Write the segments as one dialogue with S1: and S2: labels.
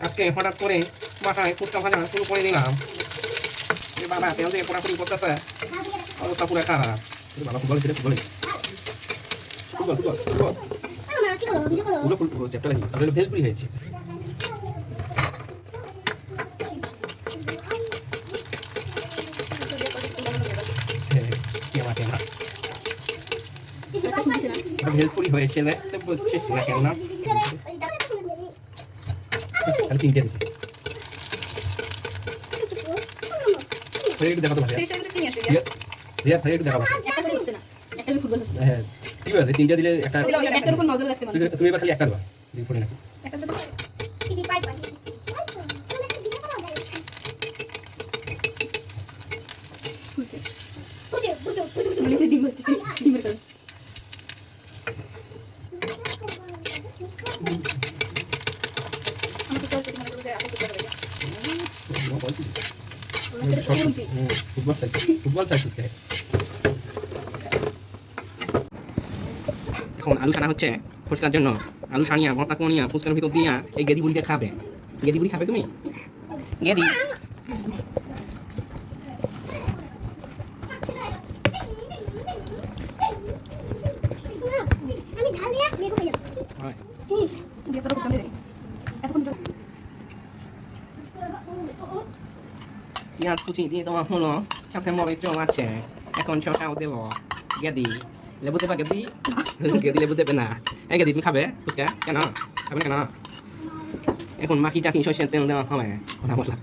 S1: আজকে হঠাৎ করে বাসায় ফুচকা ভাজা শুরু করে দিলাম এ বাবা তেল দিয়ে পোড়াপুরি করতেছে অবস্থা পুরো খারাপ বাবা ফুটবল ছেড়ে ফুটবল ফুটবল ফুটবল ফুটবল পুরো ফুল চ্যাপ্টার লাগি তাহলে ভেজপুরি হয়েছে হ্যাঁ, হয়েছে বলছে না খালি তিনটে দিছে ফের একটু দেখাতো ভাই রিয়া রিয়া একটু দেখাবো হ্যাঁ ঠিক আছে তিনটে দিলে একটা তুমি- এবার খালি একটা দেবা দিন পরে নাকি এখন আলু ছানা হচ্ছে ফুচকার জন্য। আলু ছানিয়া ভর্তা কোনিয়া ফুচকার ভিতর দিয়া এই গেদি বুড়িটা খাবে। গেদি বুড়ি খাবে তুমি? গেদি। হয়। পেঁয়াজ কুচি দিয়ে দেওয়া হলো সাথে মরিচ আছে এখন শসাও দেব গেদি লেবু দেবা গেদি গেদি লেবু দেবে না এই গেদি তুমি খাবে ফুচকা কেন খাবে কেন এখন মাখি চাকি সর্ষের তেল দেওয়া হবে কথা মশলা।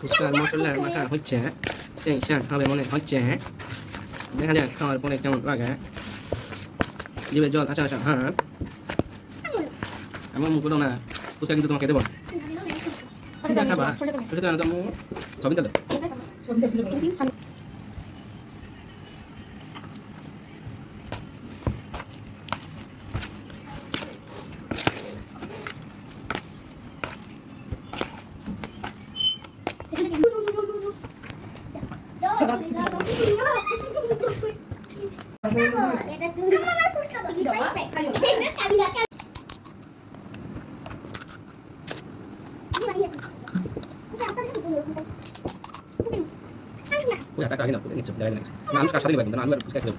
S1: ফুচকার মশলার মাখা হচ্ছে সেই স্বাদ হবে মনে হচ্ছে দেখা যাক খাওয়ার পরে কেমন লাগে জিভে জল আচ্ছা আচ্ছা হ্যাঁ আমি মুখ করো না ফুচকা কিন্তু তোমাকে দেবো খাবা ফুচকা তো আমি সবই দেবো ফুচকা টাকা আগে না তুলে নিচ্ছ জায়গায় নিচ্ছ না আলু সাথে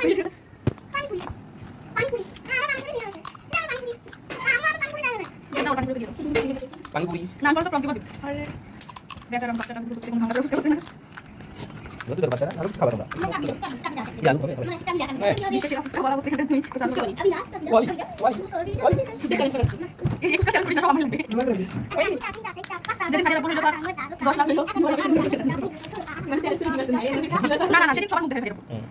S1: দিবে কিন্তু না আলু আর ফুচকা খেয়ে ভয় থাকো না ভয় ভয় কে শোষা পানিপুরি নতুন করে বাচ্চারা আলু খাবার তোমরা এই আলু খাবে খাবে। ওই। ওই হুম।